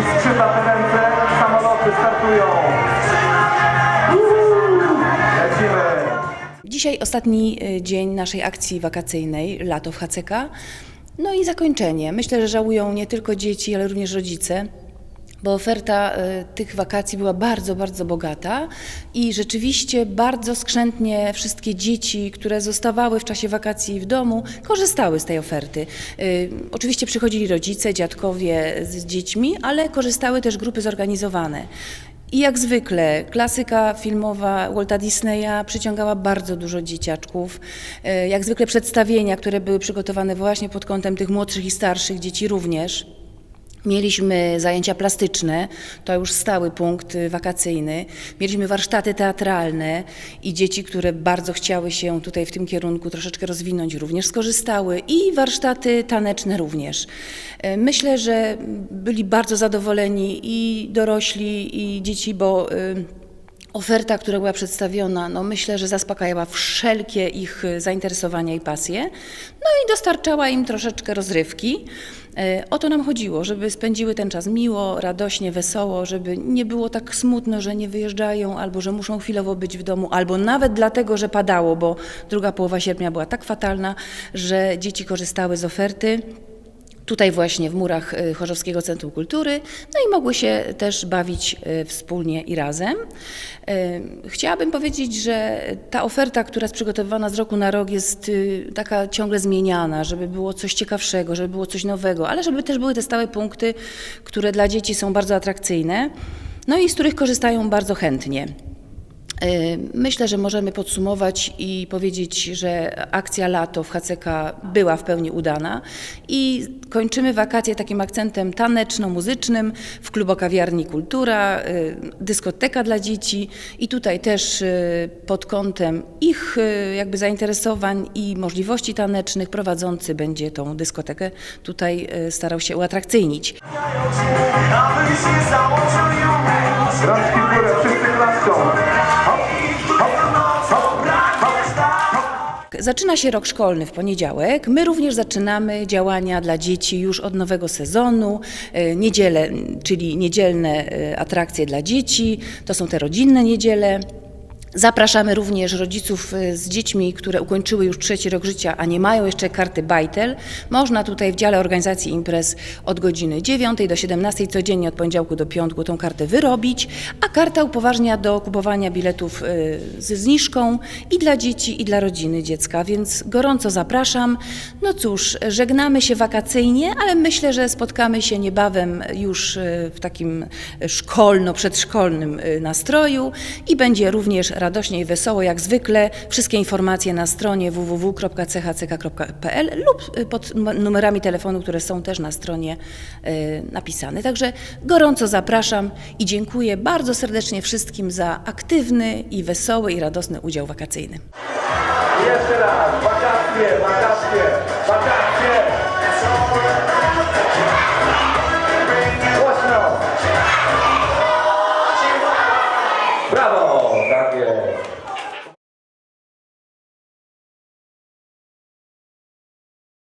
i skrzypa te ręce, samoloty startują. Lecimy. Dzisiaj ostatni y, dzień naszej akcji wakacyjnej Lato w HCK. No i zakończenie. Myślę, że żałują nie tylko dzieci, ale również rodzice. Bo oferta y, tych wakacji była bardzo, bardzo bogata i rzeczywiście bardzo skrzętnie wszystkie dzieci, które zostawały w czasie wakacji w domu, korzystały z tej oferty. Y, Oczywiście przychodzili rodzice, dziadkowie z dziećmi, ale korzystały też grupy zorganizowane. I jak zwykle, klasyka filmowa Walta Disneya przyciągała bardzo dużo dzieciaczków. E, Jak zwykle przedstawienia, które były przygotowane właśnie pod kątem tych młodszych i starszych dzieci również. Mieliśmy zajęcia plastyczne, to już stały punkt y, wakacyjny. Mieliśmy warsztaty teatralne i dzieci, które bardzo chciały się tutaj w tym kierunku troszeczkę rozwinąć, również skorzystały i warsztaty taneczne również. E, Myślę, że byli bardzo zadowoleni i dorośli, i dzieci, bo. Oferta, która była przedstawiona, no myślę, że zaspokajała wszelkie ich y, zainteresowania i pasje, no i dostarczała im troszeczkę rozrywki. E, O to nam chodziło, żeby spędziły ten czas miło, radośnie, wesoło, żeby nie było tak smutno, że nie wyjeżdżają, albo że muszą chwilowo być w domu, albo nawet dlatego, że padało, bo druga połowa sierpnia była tak fatalna, że dzieci korzystały z oferty tutaj właśnie w murach y, Chorzowskiego Centrum Kultury, no i mogły się też bawić y, wspólnie i razem. Y, Chciałabym powiedzieć, że ta oferta, która jest przygotowywana z roku na rok jest taka ciągle zmieniana, żeby było coś ciekawszego, żeby było coś nowego, ale żeby też były te stałe punkty, które dla dzieci są bardzo atrakcyjne, no i z których korzystają bardzo chętnie. Y, Myślę, że możemy podsumować i powiedzieć, że akcja lato w HCK była w pełni udana i kończymy wakacje takim akcentem taneczno-muzycznym w klubokawiarni Kultura, y, dyskoteka dla dzieci i tutaj też y, pod kątem ich jakby zainteresowań i możliwości tanecznych prowadzący będzie tą dyskotekę tutaj starał się uatrakcyjnić. Rączki w górę, wszyscy klaszczą. Zaczyna się rok szkolny w poniedziałek. My również zaczynamy działania dla dzieci już od nowego sezonu. E, Niedzielę, czyli niedzielne e, atrakcje dla dzieci, to są te rodzinne niedziele. Zapraszamy również rodziców e, z dziećmi, które ukończyły już trzeci rok życia, a nie mają jeszcze karty Bajtel. Można tutaj w dziale organizacji imprez od godziny 9 do 17 codziennie od poniedziałku do piątku tą kartę wyrobić, a karta upoważnia do kupowania biletów e, ze zniżką i dla dzieci, i dla rodziny dziecka, więc gorąco zapraszam. No cóż, żegnamy się wakacyjnie, ale myślę, że spotkamy się niebawem już e, w takim szkolno-przedszkolnym nastroju i będzie również radośnie i wesoło jak zwykle. Wszystkie informacje na stronie www.chck.pl lub e, pod numerami telefonu, które są też na stronie e, napisane. Także gorąco zapraszam i dziękuję bardzo serdecznie wszystkim za aktywny i wesoły i radosny udział wakacyjny. Jeszcze raz, wakacje, wakacje, wakacje. Oke.